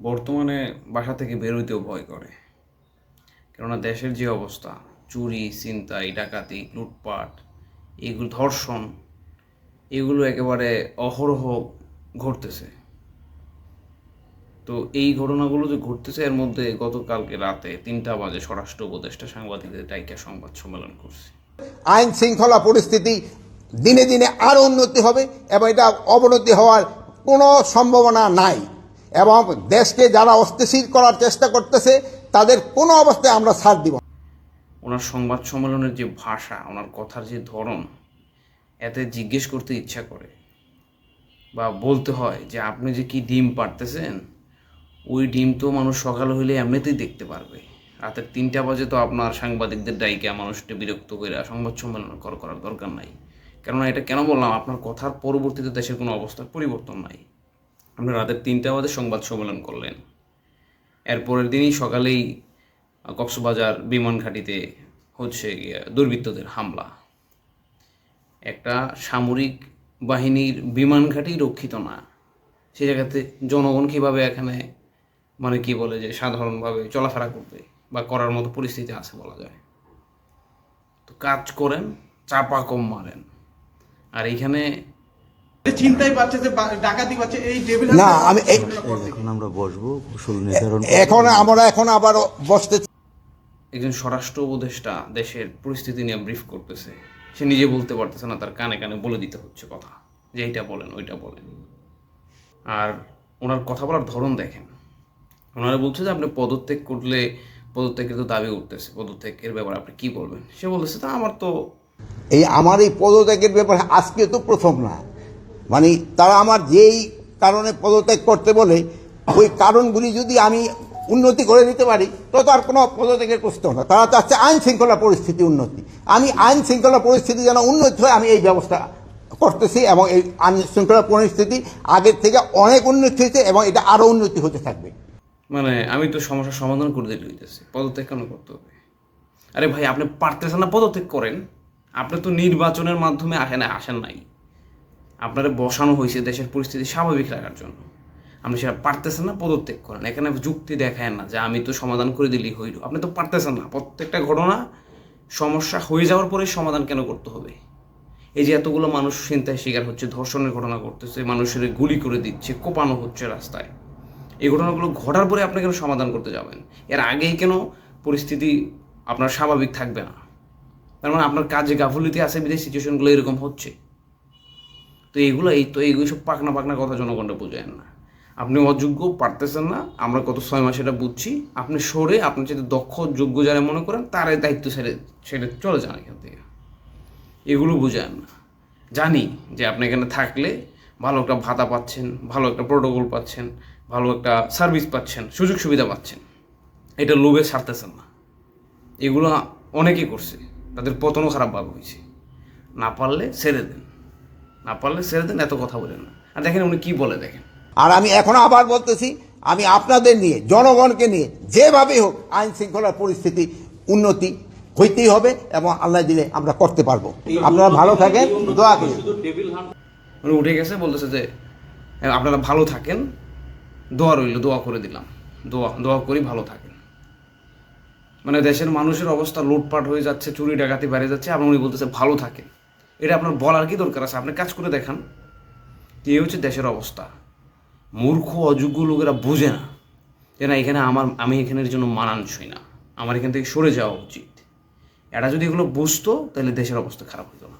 বর্তমানে বাসা থেকে বেরোতেও ভয় করে। কেননা দেশের যে অবস্থা, চুরি, ছিনতাই, ডাকাতি, লুটপাট, এগুলো ধর্ষণ, এগুলো একেবারে অহরহ ঘটতেছে। তো এই ঘটনাগুলো যে ঘটতেছে, এর মধ্যে গতকালকে রাতে তিনটা বাজে স্বরাষ্ট্র উপদেষ্টা সাংবাদিকদের ডাইকা সংবাদ সম্মেলন করছে। আইন শৃঙ্খলা পরিস্থিতি দিনে দিনে আরও উন্নতি হবে এবং এটা অবনতি হওয়ার কোনো সম্ভাবনা নাই। এবং দেশকে যারা অস্থিতিশীল করার চেষ্টা করতেছে, তাদের কোনো অবস্থায় আমরা ছাড় দিব। ওনার সংবাদ সম্মেলনের যে ভাষা, ওনার কথার যে ধরন, এতে জিজ্ঞেস করতে ইচ্ছা করে। বা বলতে হয় যে, আপনি যে কি ডিম পারতেছেন ওই ডিম তো মানুষ সকাল হইলে এমনিতেই দেখতে পারবে। রাতের তিনটা বাজে তো আপনার সাংবাদিকদের ডাইকা মানুষকে বিরক্ত করে সংবাদ সম্মেলন কর, করার দরকার নাই। কেননা এটা কেন বললাম, আপনার কথার পরবর্তীতে দেশের কোনো অবস্থার পরিবর্তন নাই। আপনি রাতের তিনটা বাজে সংবাদ সম্মেলন করলেন। এরপরের দিনই সকালেই কক্সবাজার বিমান ঘাঁটিতে হচ্ছে দুর্বৃত্তদের হামলা। একটা সামরিক বাহিনীর বিমান ঘাঁটি রক্ষিত না। সেই জায়গাতে জনগণ কীভাবে এখানে মানে কি বলে যে সাধারণভাবে চলাফেরা করবে বা করার মতো পরিস্থিতি আছে বলা যায়। তো কাজ করেন, চাপা কম মারেন। আর এইখানে চিন্তাই পাচ্ছে যে ডাকাতি পাচ্ছে এই টেবিল না আমি এখন আমরা বসবো কৌশল নির্ধারণ এখন আমরা এখন আবার বসতে একজন স্বরাষ্ট্র উপদেষ্টা দেশের পরিস্থিতি নিয়ে ব্রিফ করতেছে। সে নিজে বলতে পারতেছে না তার কানে কানে বলে দিতে হচ্ছে কথা। যে এইটা বলেন ওইটা বলেন। আর ওনার কথা বলার ধরন দেখেন। ওনারা বলছে যে আপনি পদত্যাগ করলে পদত্যাগের তো দাবি উঠতেছে। পদত্যাগের ব্যাপারে আপনি কি বলবেন? সে বলতেছে তা আমার তো এই আমার এই পদত্যাগের ব্যাপারে আজকে তো প্রথম না। মানে তারা আমার যেই কারণে পদত্যাগ করতে বলে, ওই কারণগুলি যদি আমি উন্নতি করে দিতে পারি, তো তার কোনো পদত্যাগের প্রশ্ন না। তারা চাচ্ছে আইন শৃঙ্খলা পরিস্থিতি উন্নতি। আমি আইন শৃঙ্খলা পরিস্থিতি যেন উন্নতি হয়, আমি এই ব্যবস্থা করতেছি এবং এই আইন শৃঙ্খলা পরিস্থিতি আগের থেকে অনেক উন্নতি হয়েছে এবং এটা আরও উন্নতি হতে থাকবে। মানে আমি তো সমস্যার সমাধান করে দিতে হইতেছে। পদত্যাগ কেন করতে হবে? আরে ভাই, আপনি পারতেছেন না পদত্যাগ করেন। আপনি তো নির্বাচনের মাধ্যমে আসেন আসেন নাই। আপনারা বসানো হয়েছে দেশের পরিস্থিতি স্বাভাবিক রাখার জন্য। আপনি সেটা পারতেছেন না, পদত্যাগ করেন। এখানে যুক্তি দেখায় না যে আমি তো সমাধান করে দিলেই হইল। আপনি তো পারতেছেন না। প্রত্যেকটা ঘটনা, সমস্যা হয়ে যাওয়ার পরে সমাধান কেন করতে হবে? এই যে এতগুলো মানুষ চিন্তায় শিকার হচ্ছে, ধর্ষণের ঘটনা করতেছে মানুষের গুলি করে দিচ্ছে, কোপানো হচ্ছে রাস্তায়। এই ঘটনাগুলো ঘটার পরে আপনি কেন সমাধান করতে যাবেন? এর আগেই কেন পরিস্থিতি আপনার স্বাভাবিক থাকবে না? তার মানে আপনার কাজে গাফুলিতে আছে, বিদেশ সিচুয়েশনগুলো এরকম হচ্ছে। তো এইগুলো এই তো এইগুলো সব পাকনা পাকনা কথা জনগণটা বোঝেন না। আপনি অযোগ্য, পারতেছেন না। আমরা গত ছয় মাস এটা বুঝছি। আপনি সরে আপনি যদি দক্ষ, যোগ্য যারা মনে করেন, তারাই দায়িত্ব ছেড়ে ছেড়ে চলে যান এখান থেকে। এগুলো বোঝান না। জানি যে আপনি এখানে থাকলে ভালো একটা ভাতা পাচ্ছেন, ভালো একটা প্রোটোকল পাচ্ছেন, ভালো একটা সার্ভিস পাচ্ছেন, সুযোগ সুবিধা পাচ্ছেন। এটা লোভে ছাড়তেছেন না। এগুলো অনেকেই করছে। তাদের পতনও খারাপভাবে হয়েছে। না পারলে ছেড়ে দেন। না পারলে ছেড়ে দেন এত কথা বলেন না। আর দেখেন উনি কি বলে দেখেন। আর আমি এখন আবার বলতেছি আমি আপনাদের নিয়ে জনগণকে নিয়ে যেভাবেই হোক আইন শৃঙ্খলার পরিস্থিতি উন্নতি হইতেই হবে এবং আল্লাহ দিলে আমরা করতে পারব। আপনারা ভালো থাকেন দোয়া করি। উনি উঠে গেছে বলতেছে যে "হ্যাঁ, আপনারা ভালো থাকেন দোয়া রইল দোয়া করে দিলাম। দোয়া দোয়া করি ভালো থাকেন। মানে দেশের মানুষের অবস্থা লুটপাট হয়ে যাচ্ছে চুরি ডাকাতি বেড়ে যাচ্ছে আপনি উনি বলতেছে ভালো থাকেন। এটা আপনার বলার কি দরকার আছে? আপনি কাজ করে দেখান এই হচ্ছে দেশের অবস্থা। মূর্খ, অযোগ্য লোকেরা বোঝে না যে না, এখানে আমার, আমি এখানের জন্য মানানসই না। আমার এখান থেকে সরে যাওয়া উচিত। এটা যদি এগুলো বুঝতো, তাহলে দেশের অবস্থা খারাপ হতো না।